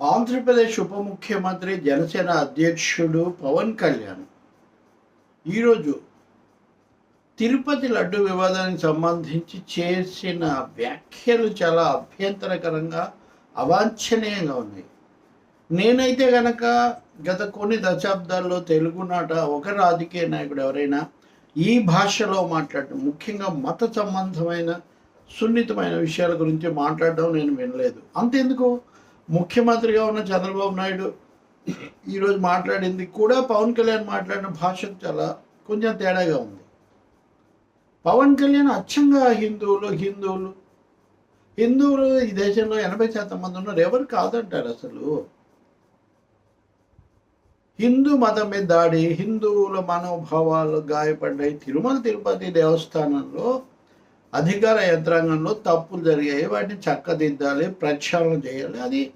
ఆంధ్రప్రదేశ్ ఉప ముఖ్యమంత్రి జనసేన అధ్యక్షుడు పవన్ కళ్యాణ్. ఈరోజు తిరుపతి లడ్డు వివాదానికి సంబంధించి చేసిన వ్యాఖ్యలు చాలా అభ్యంతరకరంగా అవాంఛనీయంగా ఉన్నాయి. నేనైతే గనక గత కొన్ని దశాబ్దాల్లో తెలుగునాట ఒక రాజకీయ నాయకుడు ఎవరైనా ఈ భాషలో మాట్లాడటం ముఖ్యంగా మత సంబంధమైన సున్నితమైన విషయాల గురించి మాట్లాడడం నేను వినలేదు. అంతెందుకు? ముఖ్యమంత్రిగా ఉన్న చంద్రబాబు నాయుడు ఈరోజు మాట్లాడింది కూడా పవన్ కళ్యాణ్ మాట్లాడిన భాష చాలా కొంచెం తేడాగా ఉంది. పవన్ కళ్యాణ్ అచ్చంగా హిందువులు హిందువులు. హిందువులు ఈ దేశంలో ఎనభై శాతం మంది ఉన్నారు. ఎవరు కాదంటారు అసలు? హిందూ మతం మీద దాడి హిందువుల మనోభావాలు గాయపడ్డాయి. తిరుమల తిరుపతి దేవస్థానంలో అధికార యంత్రాంగంలో తప్పులు జరిగాయి. వాటిని చక్కదిద్దాలి ప్రక్షాళన చేయాలి. అది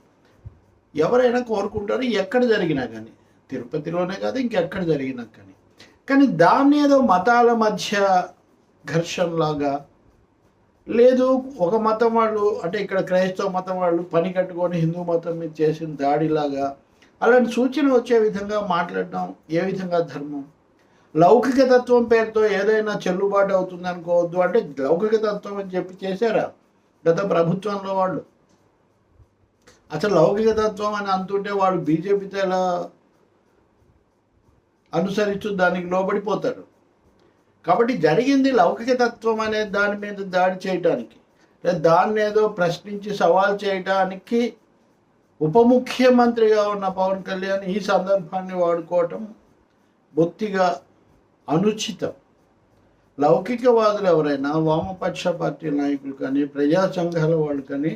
ఎవరైనా కోరుకుంటారు ఎక్కడ జరిగినా కానీ. తిరుపతిలోనే కాదు ఇంకెక్కడ జరిగినా కానీ. కానీ దాన్ని ఏదో మతాల మధ్య ఘర్షణలాగా లేదు ఒక మతం వాళ్ళు అంటే ఇక్కడ క్రైస్తవ మతం వాళ్ళు పని కట్టుకొని హిందూ మతం మీద చేసిన దాడిలాగా అలాంటి సూచన వచ్చే విధంగా మాట్లాడడం ఏ విధంగా ధర్మం? లౌకిక తత్వం పేరుతో ఏదైనా చెల్లుబాటు అవుతుంది అనుకోవద్దు అంటే లౌకిక తత్వం అని చెప్పి చేశారా? గత ప్రభుత్వంలో వాళ్ళు. అసలు లౌకిక తత్వం అని అంటుంటే వాళ్ళు బీజేపీతో ఎలా అనుసరిస్తూ దానికి లోబడిపోతారు? కాబట్టి జరిగింది లౌకిక తత్వం అనే దాని మీద దాడి చేయటానికి లేదా దాన్ని ఏదో ప్రశ్నించి సవాల్ చేయటానికి ఉప ముఖ్యమంత్రిగా ఉన్న పవన్ కళ్యాణ్ ఈ సందర్భాన్ని వాడుకోవటం బొత్తిగా అనుచితం. లౌకికవాదులు ఎవరైనా వామపక్ష పార్టీ నాయకులు కానీ ప్రజా సంఘాల వాళ్ళు కానీ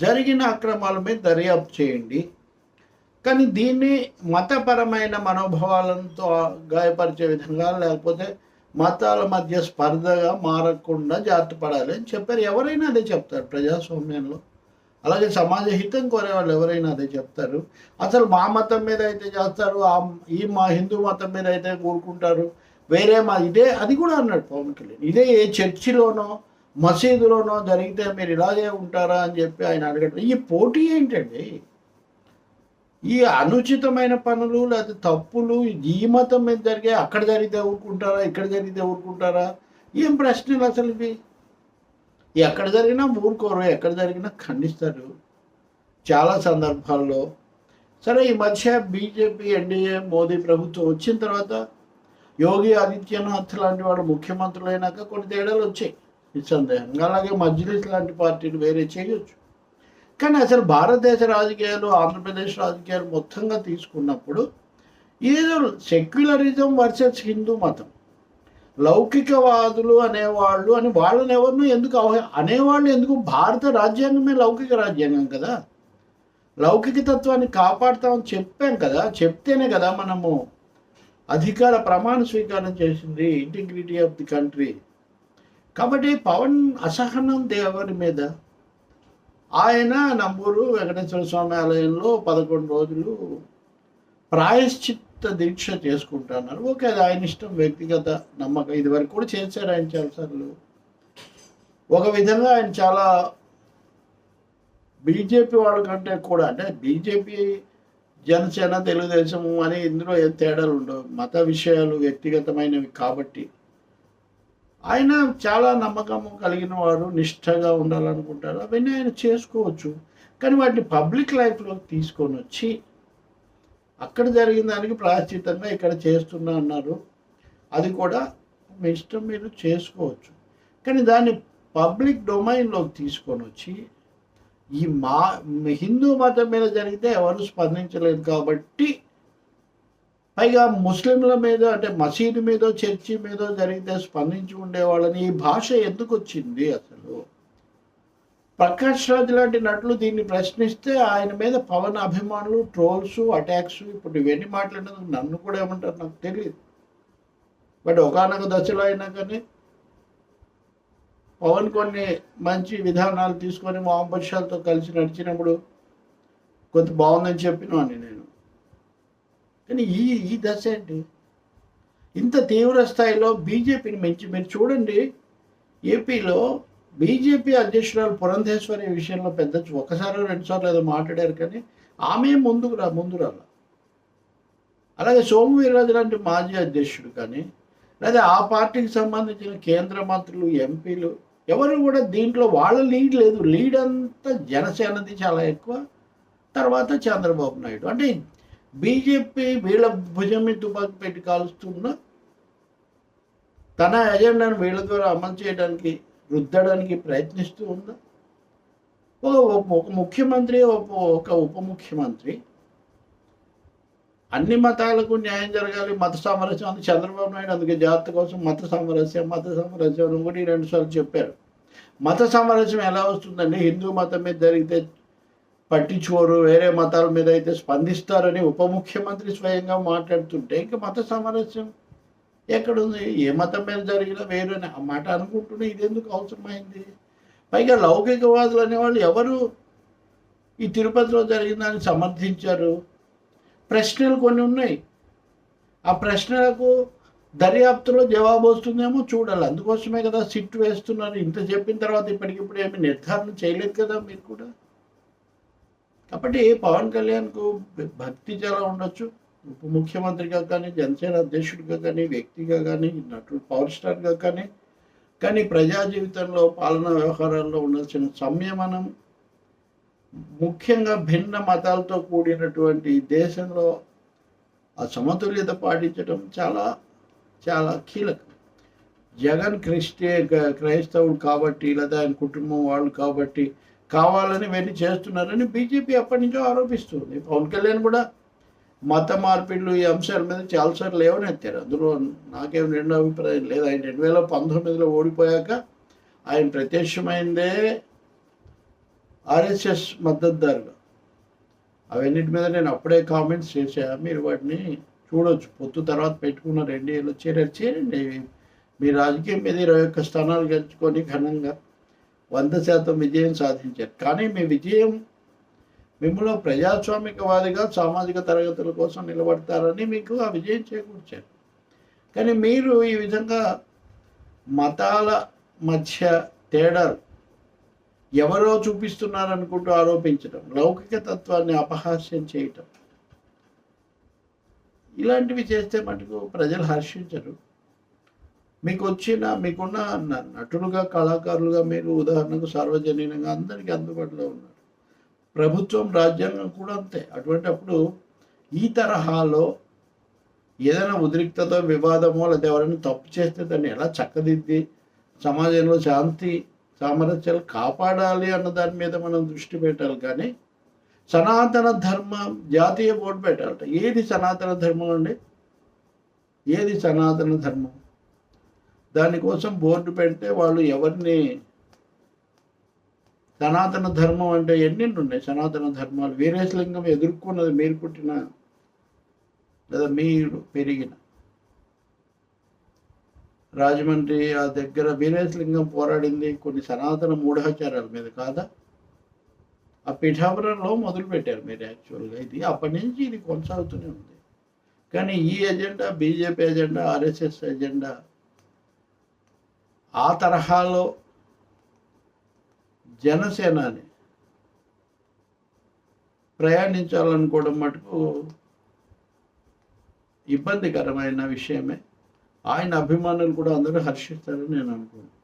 జరిగిన అక్రమాల మీద దర్యాప్తు చేయండి. కానీ దీన్ని మతపరమైన మనోభావాలతో గాయపరిచే విధంగా లేకపోతే మతాల మధ్య స్పర్ధగా మారకుండా జాగ్రత్త పడాలి అని చెప్పారు. ఎవరైనా అదే చెప్తారు ప్రజాస్వామ్యంలో. అలాగే సమాజ హితం కోరే వాళ్ళు ఎవరైనా అదే చెప్తారు. అసలు మా మతం మీద అయితే చేస్తారు ఈ మా హిందూ మతం మీద అయితే కూరుకుంటారు. వేరే మా ఇదే అది కూడా అన్నాడు పవన్ కళ్యాణ్. ఇదే ఏ చర్చిలోనో మసీదులోనో జరిగితే మీరు ఇలాగే ఉంటారా అని చెప్పి ఆయన అడగడం. ఈ పోటీ ఏంటండి? ఈ అనుచితమైన పనులు లేదా తప్పులు ఈ మతం మీద జరిగే అక్కడ జరిగితే ఊరుకుంటారా ఇక్కడ జరిగితే ఊరుకుంటారా? ఏం ప్రశ్నలు అసలు ఇవి? ఎక్కడ జరిగినా ఊరుకోరు ఎక్కడ జరిగినా ఖండిస్తారు. చాలా సందర్భాల్లో. సరే ఈ మధ్య బీజేపీ ఎన్డీఏ మోదీ ప్రభుత్వం వచ్చిన తర్వాత యోగి ఆదిత్యనాథ్ లాంటి వాళ్ళు ముఖ్యమంత్రులు అయినాక కొన్ని తేడాలు వచ్చాయి. నిస్సందేహంగా. అలాగే మజ్లిస్ లాంటి పార్టీలు వేరే చేయొచ్చు. కానీ అసలు భారతదేశ రాజకీయాలు ఆంధ్రప్రదేశ్ రాజకీయాలు మొత్తంగా తీసుకున్నప్పుడు ఏదో సెక్యులరిజం వర్సెస్ హిందూ మతం. లౌకికవాదులు అనేవాళ్ళు అని వాళ్ళని ఎవరినో ఎందుకు అవహ- అనేవాళ్ళు ఎందుకు భారత రాజ్యాంగమే లౌకిక రాజ్యాంగం కదా. లౌకిక తత్వాన్ని కాపాడుతామని చెప్పాం కదా. చెప్తేనే కదా మనము అధికార ప్రమాణ స్వీకారం చేసింది ఇంటిగ్రిటీ ఆఫ్ ది కంట్రీ. కాబట్టి పవన్ అసహనం దేవరి మీద? ఆయన నంబూరు వెంకటేశ్వర స్వామి ఆలయంలో పదకొండు రోజులు ప్రాయశ్చిత్త దీక్ష చేసుకుంటున్నారు. ఓకే అది ఆయన ఇష్టం వ్యక్తిగత నమ్మకం. ఇది వరకు కూడా చేశారు ఆయన చాలాసార్లు. ఒక విధంగా ఆయన చాలా బీజేపీ వాళ్ళ కంటే కూడా అంటే బీజేపీ జనసేన తెలుగుదేశం అని ఇందులో ఏం తేడాలు ఉండవు. మత విషయాలు వ్యక్తిగతమైనవి కాబట్టి. ఆయన చాలా నమ్మకం కలిగిన వారు నిష్ఠగా ఉండాలనుకుంటారు. అవన్నీ ఆయన చేసుకోవచ్చు. కానీ వాటిని పబ్లిక్ లైఫ్లోకి తీసుకొని వచ్చి అక్కడ జరిగిన దానికి ప్రాశ్చితంగా ఇక్కడ చేస్తున్నా అన్నారు. అది కూడా మీ ఇష్టం మీరు చేసుకోవచ్చు. కానీ దాన్ని పబ్లిక్ డొమైన్లోకి తీసుకొని వచ్చి ఈ మా హిందూ మతం మీద జరిగితే ఎవరు స్పందించలేదు కాబట్టి పైగా ముస్లింల మీద అంటే మసీదు మీద చర్చి మీద జరిగితే స్పందించి ఉండేవాళ్ళని ఈ భాష ఎందుకు వచ్చింది అసలు? ప్రకాష్ రాజ్ లాంటి నటులు దీన్ని ప్రశ్నిస్తే ఆయన మీద పవన్ అభిమానులు ట్రోల్స్ అటాక్స్ ఇప్పుడు ఇవన్నీ మాట్లాడినందుకు నన్ను కూడా ఏమంటారు నాకు తెలియదు. బట్ ఒకనొక దశలో అయినా కానీ పవన్ కొన్ని మంచి విధానాలు తీసుకొని మొహమ్మద్ షాతో కలిసి నడిచినప్పుడు కొంత బాగుందని చెప్పినాను నేను. కానీ ఈ ఈ దశ ఏంటి? ఇంత తీవ్ర స్థాయిలో బీజేపీని మించి మీరు చూడండి ఏపీలో బీజేపీ అధ్యక్షురాలు పురంధేశ్వరి విషయంలో పెద్ద ఒకసారి రెండుసార్లు ఏదో మాట్లాడారు కానీ ఆమె ముందుకు రా ముందు రాల. అలాగే సోము వీర్రాజు లాంటి మాజీ అధ్యక్షుడు కానీ లేదా ఆ పార్టీకి సంబంధించిన కేంద్ర మంత్రులు ఎంపీలు ఎవరు కూడా దీంట్లో వాళ్ళ లీడ్ లేదు. లీడ్ అంతా జనసేనది చాలా ఎక్కువ. తర్వాత చంద్రబాబు నాయుడు. అంటే బీజేపీ వీళ్ళ భుజం మీద తుపాకి పెట్టి కాలుస్తున్న తన ఎజెండాను వీళ్ళ ద్వారా అమలు చేయడానికి రుద్దడానికి ప్రయత్నిస్తూ ఉందా ఒక ఒక ముఖ్యమంత్రి ఒక ఉప ముఖ్యమంత్రి అన్ని మతాలకు న్యాయం జరగాలి. మత సామరస్యం అని చంద్రబాబు నాయుడు అందుకే జాగ్రత్త కోసం మత సామరస్యం మత సామరస్యం అని ఒకటి రెండు సార్లు చెప్పారు. మత సామరస్యం ఎలా వస్తుందండి హిందూ మతం మీద జరిగితే పట్టించుకోరు వేరే మతాల మీద అయితే స్పందిస్తారని ఉప ముఖ్యమంత్రి స్వయంగా మాట్లాడుతుంటే ఇంకా మత సామరస్యం ఎక్కడుంది? ఏ మతం మీద జరిగినా వేరే ఆ మాట ఇది ఇదెందుకు అవసరమైంది? పైగా లౌకికవాదులు అనేవాళ్ళు ఎవరు ఈ తిరుపతిలో జరిగిన దాన్ని సమర్థించారు? ప్రశ్నలు కొన్ని ఉన్నాయి. ఆ ప్రశ్నలకు దర్యాప్తులో జవాబు వస్తుందేమో చూడాలి. అందుకోసమే కదా సిట్ వేస్తున్నారు. ఇంత చెప్పిన తర్వాత ఇప్పటికిప్పుడు ఏమి నిర్ధారణ చేయలేదు కదా మీరు కూడా. కాబట్టి పవన్ కళ్యాణ్కు భక్తి చాలా ఉండొచ్చు. ఉప ముఖ్యమంత్రిగా కానీ జనసేన అధ్యక్షుడిగా కానీ వ్యక్తిగా కానీ నటుడు పవర్ స్టార్గా కానీ కానీ ప్రజా జీవితంలో పాలనా వ్యవహారాల్లో ఉండాల్సిన సంయమనం ముఖ్యంగా భిన్న మతాలతో కూడినటువంటి దేశంలో ఆ సమతుల్యత పాటించడం చాలా చాలా కీలకం. జగన్ క్రిస్టియ క్రైస్తవుడు కాబట్టి లేదా ఆయన కుటుంబం వాళ్ళు కాబట్టి కావాలని వెళ్ళి చేస్తున్నారని బీజేపీ ఎప్పటి నుంచో ఆరోపిస్తుంది. పవన్ కళ్యాణ్ కూడా మత మార్పిడ్లు ఈ అంశాల మీద చాలాసార్లు లేవనెత్తారు. అందులో నాకేం రెండో అభిప్రాయం లేదు. ఆయన రెండు వేల పంతొమ్మిదిలో ఓడిపోయాక ఆయన ప్రత్యక్షమైందే ఆర్ఎస్ఎస్ మద్దతుదారుగా అవన్నిటి మీద నేను అప్పుడే కామెంట్స్ చేశా. మీరు వాటిని చూడొచ్చు. పొత్తు తర్వాత పెట్టుకున్న ఎన్డీఏలో చేరారు చేరండి. మీ రాజకీయం మీద ఇరవై ఒక్క స్థానాలు గెలుచుకొని ఘనంగా వంద శాతం విజయం సాధించారు. కానీ మీ విజయం మిమ్మల్ని ప్రజాస్వామికవాదిగా సామాజిక తరగతుల కోసం నిలబడతారని మీకు ఆ విజయం చేకూర్చారు. కానీ మీరు ఈ విధంగా మతాల మధ్య తేడాలు ఎవరో చూపిస్తున్నారనుకుంటూ ఆరోపించడం లౌకిక తత్వాన్ని అపహాస్యం చేయటం. ఇలాంటివి చేస్తే మటుకు ప్రజలు హర్షించరు. మీకు వచ్చిన మీకున్న నటులుగా కళాకారులుగా మీరు ఉదాహరణకు సార్వజనీనంగా అందరికీ అందుబాటులో ఉన్నారు. ప్రభుత్వం రాజ్యాంగం కూడా అంతే. అటువంటప్పుడు ఈ తరహాలో ఏదైనా ఉద్రిక్తతో వివాదమో లేదా ఎవరైనా తప్పు చేస్తే దాన్ని ఎలా చక్కదిద్ది? సమాజంలో శాంతి సామరస్యాలు కాపాడాలి అన్న దాని మీద మనం దృష్టి పెట్టాలి కానీ సనాతన ధర్మం జాతీయ బోర్డు పెట్టాలట. ఏది సనాతన ధర్మం అండి? ఏది సనాతన ధర్మం? దానికోసం బోర్డు పెడితే వాళ్ళు ఎవరిని సనాతన ధర్మం అంటే ఎన్నింటి ఉన్నాయి? సనాతన ధర్మాలు. వీరేశలింగం ఎదుర్కొన్నది మీరు పుట్టిన లేదా మీరు పెరిగిన రాజమండ్రి ఆ దగ్గర వీరేశలింగం పోరాడింది కొన్ని సనాతన మూఢాచారాల మీద కాదా? ఆ పీఠాపురంలో మొదలుపెట్టారు మీరు యాక్చువల్గా. ఇది అప్పటి నుంచి ఇది కొనసాగుతూనే ఉంది. కానీ ఈ agenda BJP agenda RSS agenda ఆ తరహాలో జనసేనని ప్రయాణించాలనుకోవడం మటుకు ఇబ్బందికరమైన విషయమే. ఆయన అభిమానులు కూడా అందరూ హర్షిస్తారని నేను అనుకుంటున్నాను.